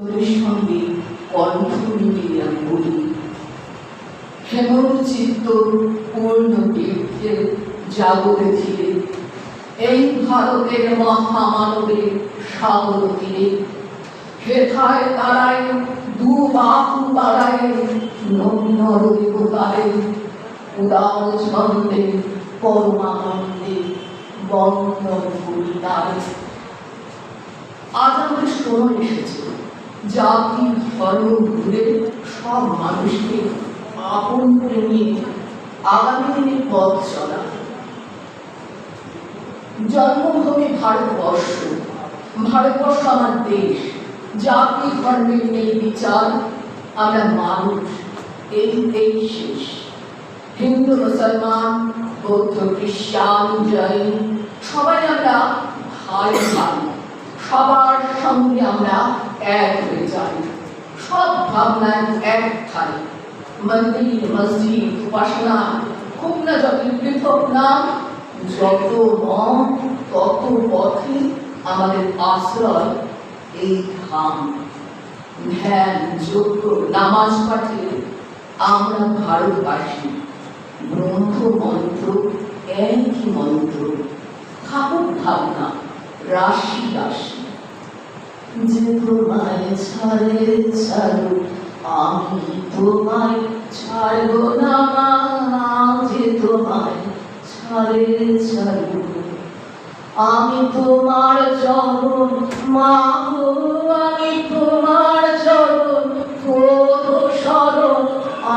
তোদের সঙ্গে কণ্ঠ চিত্ত পূর্ণ এই ভারতের মহামানবের সাগর দু বাহু বাড়ায় নর দেবতায়, উদার ছন্দে পরমানন্দে বন্দন করি তারে আজ আমাদের সময় এসেছে জাতি, ধর্ম ঘুরে সব মানুষকে আপন করে নিয়ে আগামী পথ চলা। জন্মভূমি ভারতবর্ষ। ভারতবর্ষ আমার দেশ। জাতি ধর্মের নেই বিচার। আমরা মানুষ। এই এই শেষ। হিন্দু, মুসলমান, বৌদ্ধ খ্রিস্টান জৈন, সবাই আমরা ভাই ভাই সবার সঙ্গে আমরা এক হয়ে যাই। সব ভাবনায় এক ঠাই মন্দির, মসজিদ, উপাসনা, খুব না যত পৃথক নাম যত মন, তত পথে আমাদের আশ্রয় এই ধাম। ধ্যান যোগ্য নামাজ পাঠে আমরা ভারতবাসী। গ্রন্থ মন্ত্র, একই মন্ত্র। থাকুক ভাবনা, রাশি রাশি। যে তোমায় ছাড়ে আমি তোমায় ছাড়বো না মা যে তোমায় ছাড়ে ছাড়ো। আমি তোমার চরণ মা আমি তোমার চরণ শরণ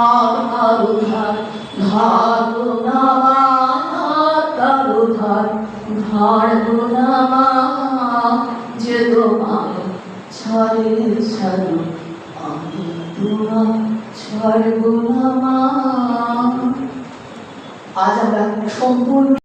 আর কারও ধার ধারো না মা, কারও ধার ধারো না মা যে তোমায় ছাড়ে ছাড়ো আমি তোমার ছড় না মা আজ আমরা সম্পূর্ণ